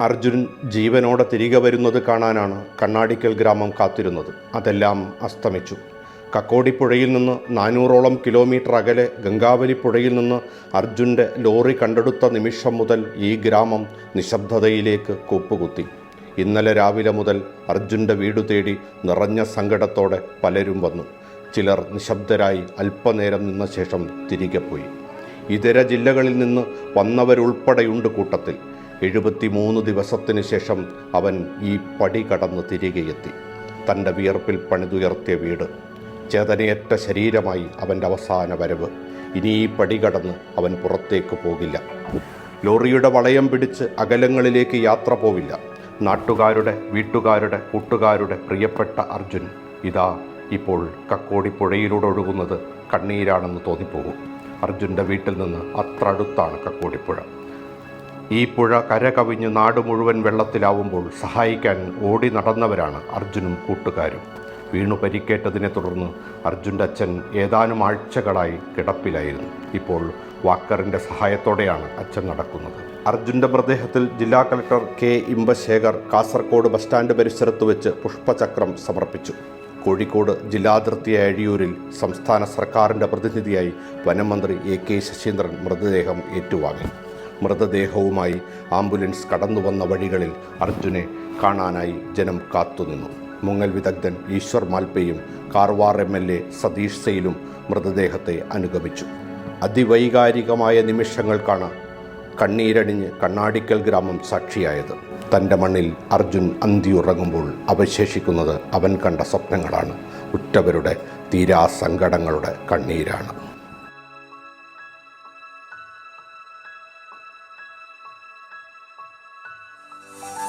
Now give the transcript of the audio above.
അർജുൻ ജീവനോടെ തിരികെ വരുന്നത് കാണാനാണ് കണ്ണാടിക്കൽ ഗ്രാമം കാത്തിരുന്നത്. അതെല്ലാം അസ്തമിച്ചു. കക്കോടിപ്പുഴയിൽ നിന്ന് നാനൂറോളം കിലോമീറ്റർ അകലെ ഗംഗാവലി പുഴയിൽ നിന്ന് അർജുന്റെ ലോറി കണ്ടെടുത്ത നിമിഷം മുതൽ ഈ ഗ്രാമം നിശബ്ദതയിലേക്ക് കൂപ്പുകുത്തി. ഇന്നലെ രാവിലെ മുതൽ അർജുന്റെ വീടു തേടി നിറഞ്ഞ സങ്കടത്തോടെ പലരും വന്നു. ചിലർ നിശബ്ദരായി അല്പനേരം നിന്ന ശേഷം തിരികെ പോയി. ഇതര ജില്ലകളിൽ നിന്ന് വന്നവരുൾപ്പെടെയുണ്ട് കൂട്ടത്തിൽ. എഴുപത്തിമൂന്ന് ദിവസത്തിന് ശേഷം അവൻ ഈ പടി കടന്ന് തിരികെയെത്തി. തന്റെ വിയർപ്പിൽ പണിതുയർത്തിയ വീട്. ചേതനയേറ്റ ശരീരമായി അവന്റെ അവസാന വരവ്. ഇനി ഈ പടി കടന്ന് അവൻ പുറത്തേക്ക് പോകില്ല. ലോറിയുടെ വളയം പിടിച്ച് അകലങ്ങളിലേക്ക് യാത്ര പോവില്ല. നാട്ടുകാരുടെ വീട്ടുകാരുടെ കൂട്ടുകാരുടെ പ്രിയപ്പെട്ട അർജുൻ ഇതാ ഇപ്പോൾ കക്കോടി പുഴയിലൂടെ ഒഴുകുന്നത് കണ്ണീരാണെന്ന് തോന്നിപ്പോകും. അർജുന്റെ വീട്ടിൽ നിന്ന് അത്ര അടുത്താണ് കക്കോടിപ്പുഴ. ഈ പുഴ കര കവിഞ്ഞ് നാട് മുഴുവൻ വെള്ളത്തിലാവുമ്പോൾ സഹായിക്കാൻ ഓടി നടന്നവരാണ് അർജുനും കൂട്ടുകാരും. വീണു പരിക്കേറ്റതിനെ തുടർന്ന് അർജുന്റെ അച്ഛൻ ഏതാനും ആഴ്ചകളായി കിടപ്പിലായിരുന്നു. ഇപ്പോൾ വാക്കറിന്റെ സഹായത്തോടെയാണ് അച്ഛൻ നടക്കുന്നത്. അർജുന്റെ മൃതദേഹത്തിൽ ജില്ലാ collector K Imbasekar Kasaragod bus stand പരിസരത്ത് വെച്ച് പുഷ്പചക്രം സമർപ്പിച്ചു. കോഴിക്കോട് ജില്ലാതിർത്തിയ അഴിയൂരിൽ സംസ്ഥാന സർക്കാരിന്റെ പ്രതിനിധിയായി വനം മന്ത്രി എ കെ ശശീന്ദ്രൻ മൃതദേഹം ഏറ്റുവാങ്ങി. മൃതദേഹവുമായി ആംബുലൻസ് കടന്നു വന്ന വഴികളിൽ അർജുനെ കാണാനായി ജനം കാത്തുനിന്നു. മുങ്ങൽ വിദഗ്ധൻ Eshwar മാൽപ്പയും Karwar M L A Satish സെയിലും മൃതദേഹത്തെ അനുഗമിച്ചു. അതിവൈകാരികമായ നിമിഷങ്ങൾക്കാണ് കണ്ണീരണിഞ്ഞ് കണ്ണാടിക്കൽ ഗ്രാമം സാക്ഷിയായത്. തന്റെ മണ്ണിൽ അർജുൻ അന്തിയുറങ്ങുമ്പോൾ അവശേഷിക്കുന്നത് അവൻ കണ്ട സ്വപ്നങ്ങളാണ്. ഉറ്റവരുടെ തീരാ സങ്കടങ്ങളുടെ കണ്ണീരാണ്